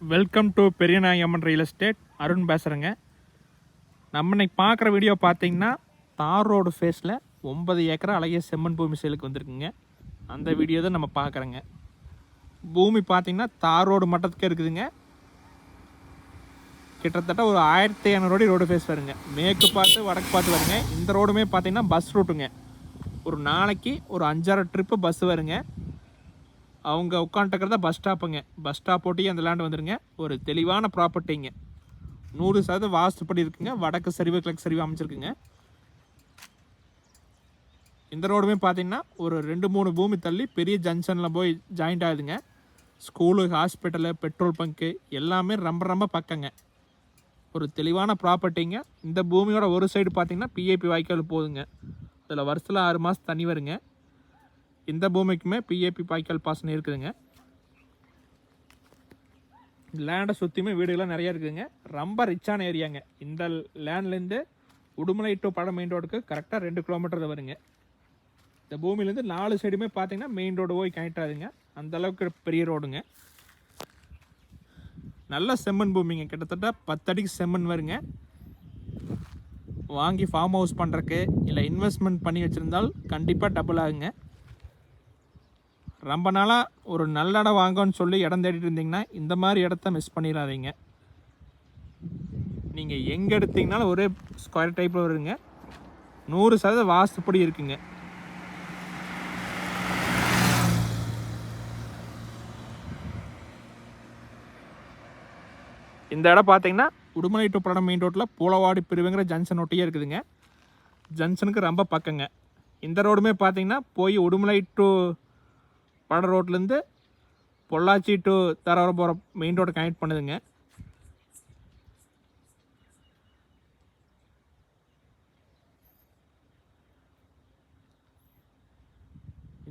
Welcome to Periyanayamman real estate Arun பேசுகிறேங்க நம்ம இன்னைக்கு பார்க்குற வீடியோ பார்த்தீங்கன்னா தார் ரோடு ஃபேஸில் ஒன்பது ஏக்கரா அழகிய செம்மண் பூமி சேலுக்கு வந்திருக்குங்க. அந்த வீடியோ தான் நம்ம பார்க்குறோங்க. பூமி பார்த்தீங்கன்னா தார் ரோடு மட்டத்துக்கே இருக்குதுங்க. கிட்டத்தட்ட ஒரு ஆயிரத்தி இரநூறு ரோடு ஃபேஸ் வருங்க. மேற்கு பார்த்து வடக்கு பார்த்து வருங்க. இந்த ரோடுமே பார்த்தீங்கன்னா பஸ் ரூட்டுங்க ஒரு நாளைக்கு ஒரு அஞ்சாறு ட்ரிப்பு பஸ் வருங்க. அவங்க உட்காந்துக்கிறதா பஸ் ஸ்டாப்புங்க பஸ் ஸ்டாப் போட்டி அந்த லேண்ட் வந்துடுங்க ஒரு தெளிவான ப்ராப்பர்ட்டிங்க நூறு சதவீதம் வாஸ்துப்படி இருக்குங்க. வடக்கு சரிவு கிழக்கு சரிவு அமைச்சிருக்குங்க இந்த ரோடுமே பார்த்தீங்கன்னா ஒரு ரெண்டு மூணு பூமி தள்ளி பெரிய ஜங்ஷனில் போய் ஜாயிண்ட் ஆகுதுங்க. ஸ்கூலு ஹாஸ்பிட்டலு பெட்ரோல் பங்க்கு எல்லாமே ரொம்ப ரொம்ப பக்கங்க. ஒரு தெளிவான ப்ராப்பர்ட்டிங்க இந்த பூமியோட ஒரு சைடு பார்த்தீங்கன்னா பிஏபி வாய்க்கால் போகுதுங்க. அதில் வருஷத்தில் ஆறு மாதம் தண்ணி வருங்க. இந்த பூமிக்குமே பிஏபி பாய்க்கால் பாசனம் இருக்குதுங்க. லேண்டை சுற்றியுமே வீடுகள்லாம் நிறைய இருக்குதுங்க. ரொம்ப ரிச்சான ஏரியாங்க இந்த லேண்ட்லேருந்து உடுமலை டு படம் மெயின் ரோடுக்கு கரெக்டாக ரெண்டு கிலோமீட்டர் வருங்க. இந்த பூமியிலேருந்து நாலு சைடுமே பார்த்தீங்கன்னா மெயின் ரோடு போய் கனெக்ட் ஆகுதுங்க. அந்தளவுக்கு பெரிய ரோடுங்க நல்ல செம்மண் பூமிங்க. கிட்டத்தட்ட பத்தடிக்கு செம்மண் வருங்க. வாங்கி ஃபார்ம் ஹவுஸ் பண்ணுறக்கு இல்லை இன்வெஸ்ட்மெண்ட் பண்ணி வச்சுருந்தால் கண்டிப்பாக டபுள் ஆகுங்க. ரொம்ப நாளாக ஒரு நல்ல இடம் வாங்கன்னு சொல்லி இடம் தேடிட்டு இருந்தீங்கன்னா இந்த மாதிரி இடத்த மிஸ் பண்ணிடாதீங்க. நீங்கள் எங்கே எடுத்தீங்கனாலும் ஒரே ஸ்கொயர் டைப்பில் வருங்க. நூறு சதவீத வாஸ்துப்படி இருக்குங்க. இந்த இடம் பார்த்தீங்கன்னா உடுமலை டு படம் மெயின் ரோட்டில் பூலவாடி பிரிவுங்கிற ஜங்ஷன் ஒட்டியே இருக்குதுங்க. ஜங்ஷனுக்கு ரொம்ப பக்கங்க. இந்த ரோடுமே பார்த்தீங்கன்னா போய் உடுமலை டு பட ரோட்லேருந்து பொள்ளாச்சி டு தரவரம் போகிற மெயின் ரோடு கனெக்ட் பண்ணுதுங்க.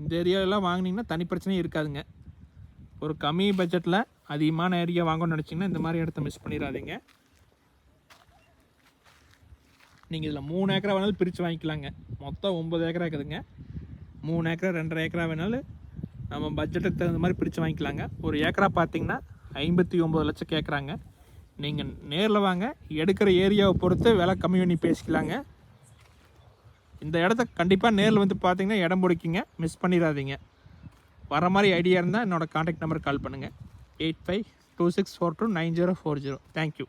இந்த ஏரியாவெல்லாம் வாங்கினீங்கன்னா தனி பிரச்சனையும் இருக்காதுங்க. ஒரு கம்மி பட்ஜெட்டில் அதிகமான ஏரியா வாங்கணும்னு நினச்சிங்கன்னா இந்த மாதிரி இடத்த மிஸ் பண்ணிடாதீங்க நீங்கள் இதில் மூணு ஏக்கரா வேணாலும் பிரித்து வாங்கிக்கலாங்க. மொத்தம் ஒம்பது ஏக்கரா இருக்குதுங்க. மூணு ஏக்கரா ரெண்டரை ஏக்கரா வேணாலும் நம்ம பட்ஜெட்டுக்கு தகுந்த மாதிரி பிரித்து வாங்கிக்கலாங்க. ஒரு ஏக்கரா பார்த்தீங்கன்னா ஐம்பத்தி ஒம்பது லட்சம் கேட்குறாங்க நீங்கள் நேரில் வாங்க. எடுக்கிற ஏரியாவை பொறுத்து விலை கம்மி பண்ணி பேசிக்கலாங்க. இந்த இடத்த கண்டிப்பாக நேரில் வந்து பார்த்தீங்கன்னா இடம் பிடிக்குங்க. மிஸ் பண்ணிடாதீங்க. வர மாதிரி ஐடியா இருந்தால் என்னோடய காண்டாக்ட் நம்பருக்கு கால் பண்ணுங்கள் eight five two six four two nine zero four zero thank you